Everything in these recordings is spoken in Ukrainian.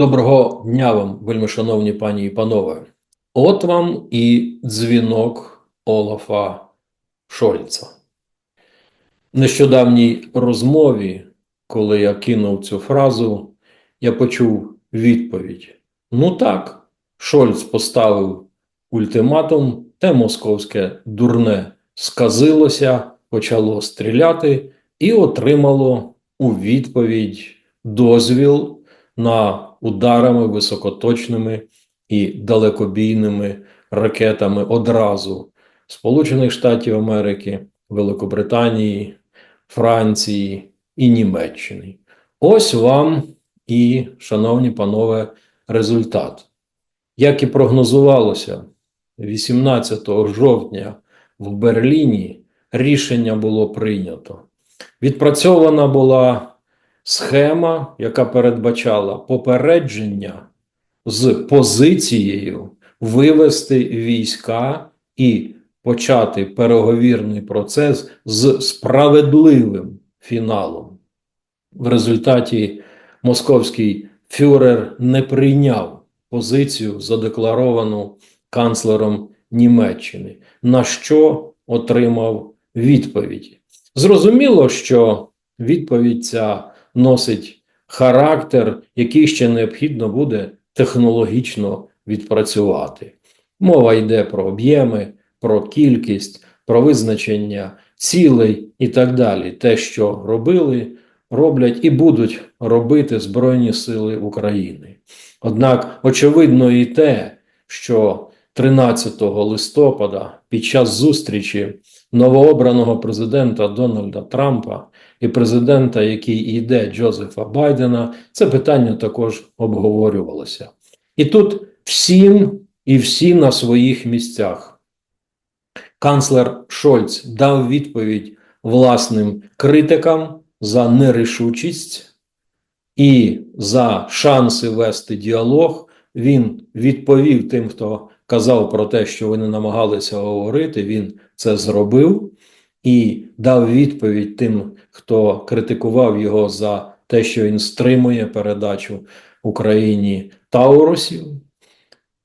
Доброго дня вам, вельмишановні пані і панове. От вам і дзвінок Олафа Шольца. Нещодавній розмові, коли я кинув цю фразу, я почув відповідь: Ну так, Шольц поставив ультиматум, те московське дурне сказилося, почало стріляти і отримало у відповідь дозвіл на ударами високоточними і далекобійними ракетами одразу Сполучених Штатів Америки, Великобританії, Франції і Німеччини. Ось вам і, шановні панове, результат. Як і прогнозувалося, 18 жовтня в Берліні рішення було прийнято. Відпрацьована була схема, яка передбачала попередження з позицією вивести війська і почати переговірний процес з справедливим фіналом. В результаті московський фюрер не прийняв позицію, задекларовану канцлером Німеччини, на що отримав відповідь. Зрозуміло, що відповідь ця носить характер, який ще необхідно буде технологічно відпрацювати. Мова йде про об'єми, про кількість, про визначення цілей і так далі. Те, що робили, роблять і будуть робити Збройні Сили України. Однак, очевидно, і те, що 13 листопада під час зустрічі новообраного президента Дональда Трампа і президента, який йде Джозефа Байдена, це питання також обговорювалося. І тут всім і всі на своїх місцях. Канцлер Шольц дав відповідь власним критикам за нерішучість і за шанси вести діалог. Він відповів тим, хто казав про те, що вони намагалися говорити. Він це зробив і дав відповідь тим, хто критикував його за те, що він стримує передачу Україні Таурусів.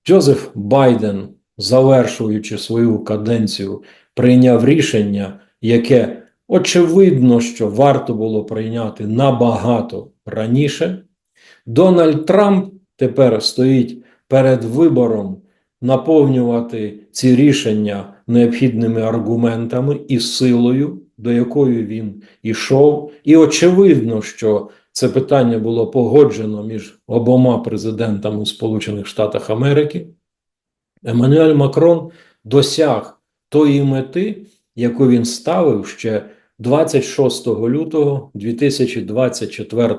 Джозеф Байден, завершуючи свою каденцію, прийняв рішення, яке очевидно, що варто було прийняти набагато раніше. Дональд Трамп тепер стоїть перед вибором наповнювати ці рішення необхідними аргументами і силою, до якої він ішов. І очевидно, що це питання було погоджено між обома президентами Сполучених Штатів Америки. Еммануель Макрон досяг тої мети, яку він ставив ще 26 лютого 2024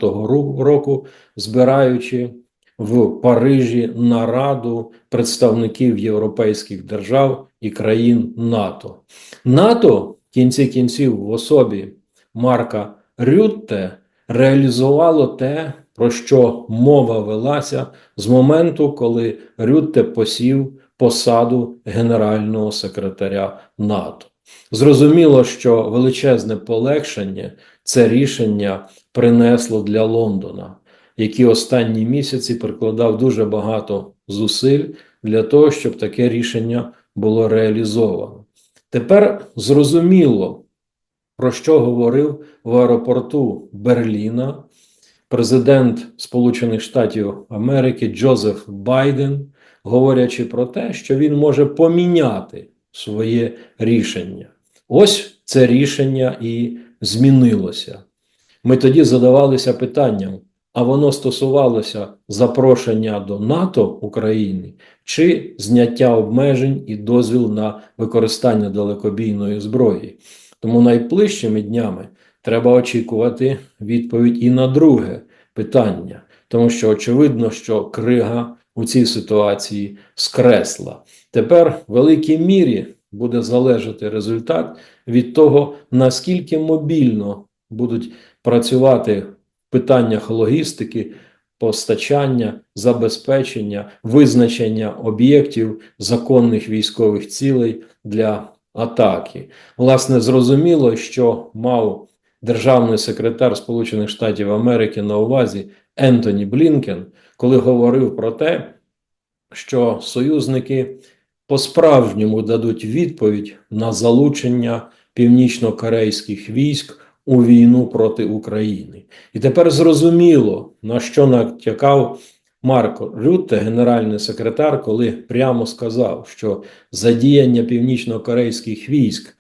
року, збираючи в Парижі нараду представників європейських держав і країн НАТО. НАТО в кінці кінців в особі Марка Рютте реалізувало те, про що мова велася з моменту, коли Рютте посів посаду генерального секретаря НАТО. Зрозуміло, що величезне полегшення це рішення принесло для Лондона які останні місяці прикладав дуже багато зусиль для того, щоб таке рішення було реалізовано. Тепер зрозуміло, про що говорив в аеропорту Берліна президент Сполучених Штатів Америки Джозеф Байден, говорячи про те, що він може поміняти своє рішення. Ось це рішення і змінилося. Ми тоді задавалися питанням, а воно стосувалося запрошення до НАТО України чи зняття обмежень і дозвіл на використання далекобійної зброї. Тому найближчими днями треба очікувати відповідь і на друге питання, тому що очевидно, що крига у цій ситуації скресла. Тепер в великій мірі буде залежати результат від того, наскільки мобільно будуть працювати питаннях логістики, постачання, забезпечення, визначення об'єктів законних військових цілей для атаки. Власне, зрозуміло, що мав державний секретар Сполучених Штатів Америки на увазі Ентоні Блінкен, коли говорив про те, що союзники по-справжньому дадуть відповідь на залучення північно-корейських військ у війну проти України. І тепер зрозуміло, на що натякав Марко Рютте, генеральний секретар, коли прямо сказав, що задіяння північно-корейських військ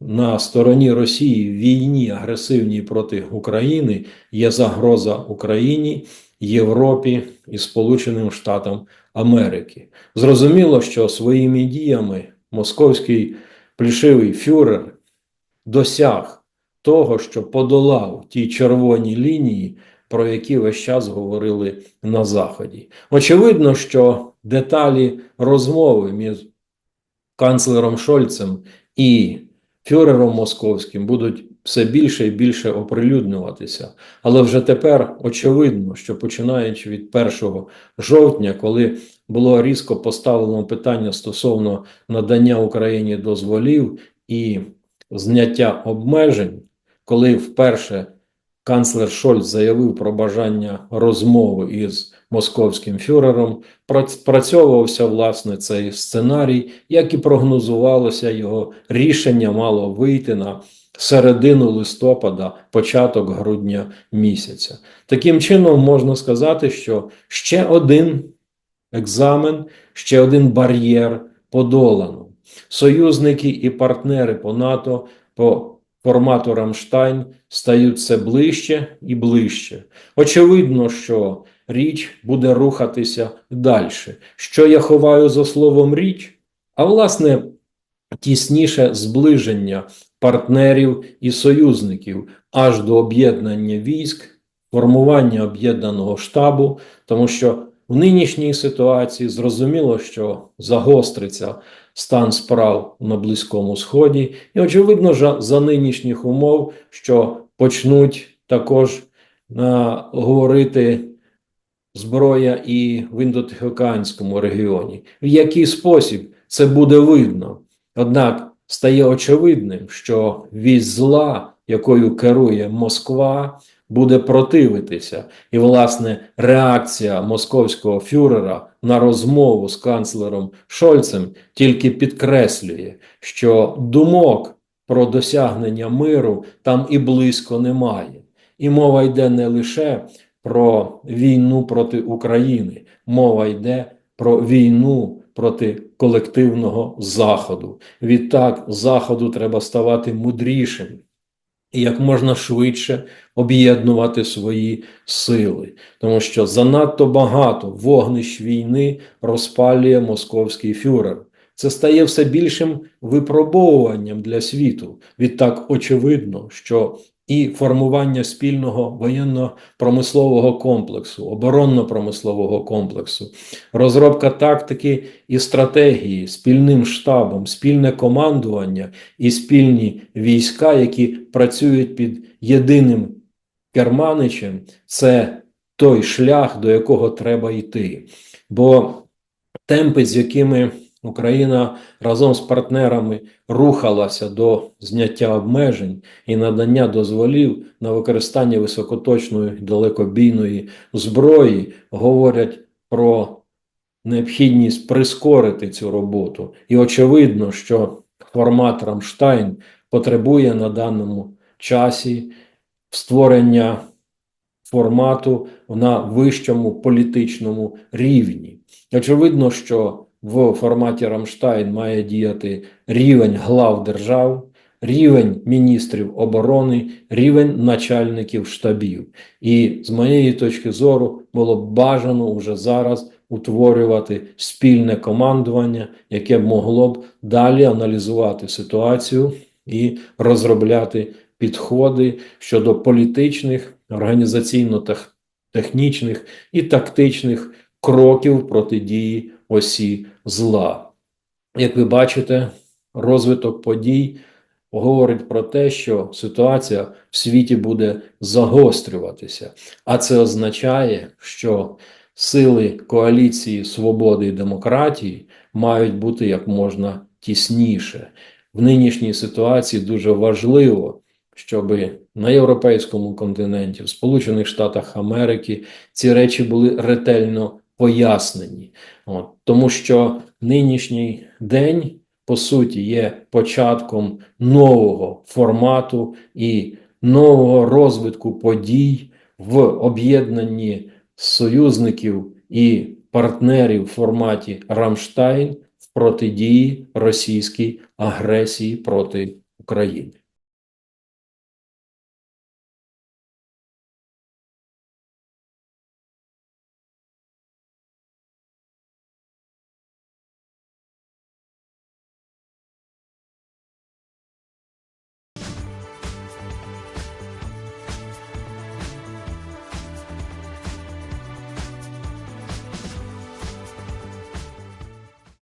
на стороні Росії в війні агресивній проти України є загроза Україні, Європі і Сполученим Штатам Америки. Зрозуміло, що своїми діями московський плішивий фюрер досяг того, що подолав ті червоні лінії, про які весь час говорили на Заході. Очевидно, що деталі розмови між канцлером Шольцем і фюрером московським будуть все більше і більше оприлюднюватися. Але вже тепер очевидно, що починаючи від 1 жовтня, коли було різко поставлено питання стосовно надання Україні дозволів і зняття обмежень, коли вперше канцлер Шольц заявив про бажання розмови із московським фюрером, працьовувався власне цей сценарій, як і прогнозувалося, його рішення мало вийти на середину листопада, початок грудня місяця. Таким чином, можна сказати, що ще один екзамен, ще один бар'єр подолано. Союзники і партнери по НАТО по формату Рамштайн стають все ближче і ближче. Очевидно, що річ буде рухатися далі. Що я ховаю за словом річ? А власне, тісніше зближення партнерів і союзників аж до об'єднання військ, формування об'єднаного штабу, тому що в нинішній ситуації зрозуміло, що загостриться стан справ на Близькому Сході, і очевидно, за, нинішніх умов, що почнуть також а, говорити зброя і в індотихоокеанському регіоні. В який спосіб це буде видно? Однак стає очевидним, що вісь зла, якою керує Москва, буде противитися, і власне реакція московського фюрера на розмову з канцлером Шольцем тільки підкреслює, що думок про досягнення миру там і близько немає, і мова йде не лише про війну проти України, мова йде про війну проти колективного заходу. Відтак заходу треба ставати мудрішим як можна швидше об'єднувати свої сили, тому що занадто багато вогнищ війни розпалює московський фюрер. Це стає все більшим випробовуванням для світу. Відтак очевидно, що і формування спільного воєнно-промислового комплексу, оборонно-промислового комплексу, розробка тактики і стратегії, спільним штабом, спільне командування і спільні війська, які працюють під єдиним керманичем, це той шлях, до якого треба йти. Бо темпи, з якими Україна разом з партнерами рухалася до зняття обмежень і надання дозволів на використання високоточної далекобійної зброї, говорять про необхідність прискорити цю роботу. І очевидно, що формат Рамштайн потребує на даному часі створення формату на вищому політичному рівні. Очевидно, що в форматі Рамштайн має діяти рівень глав держав, рівень міністрів оборони, рівень начальників штабів. І з моєї точки зору було б бажано вже зараз утворювати спільне командування, яке могло б далі аналізувати ситуацію і розробляти підходи щодо політичних, організаційно-технічних і тактичних кроків протидії осі зла. Як ви бачите, розвиток подій говорить про те, що ситуація в світі буде загострюватися, а це означає, що сили коаліції свободи і демократії мають бути як можна тісніше. В нинішній ситуації дуже важливо, щоб на європейському континенті, в Сполучених Штатах Америки ці речі були ретельно пояснені. От, тому що нинішній день, по суті, є початком нового формату і нового розвитку подій в об'єднанні союзників і партнерів в форматі Рамштайн в протидії російській агресії проти України.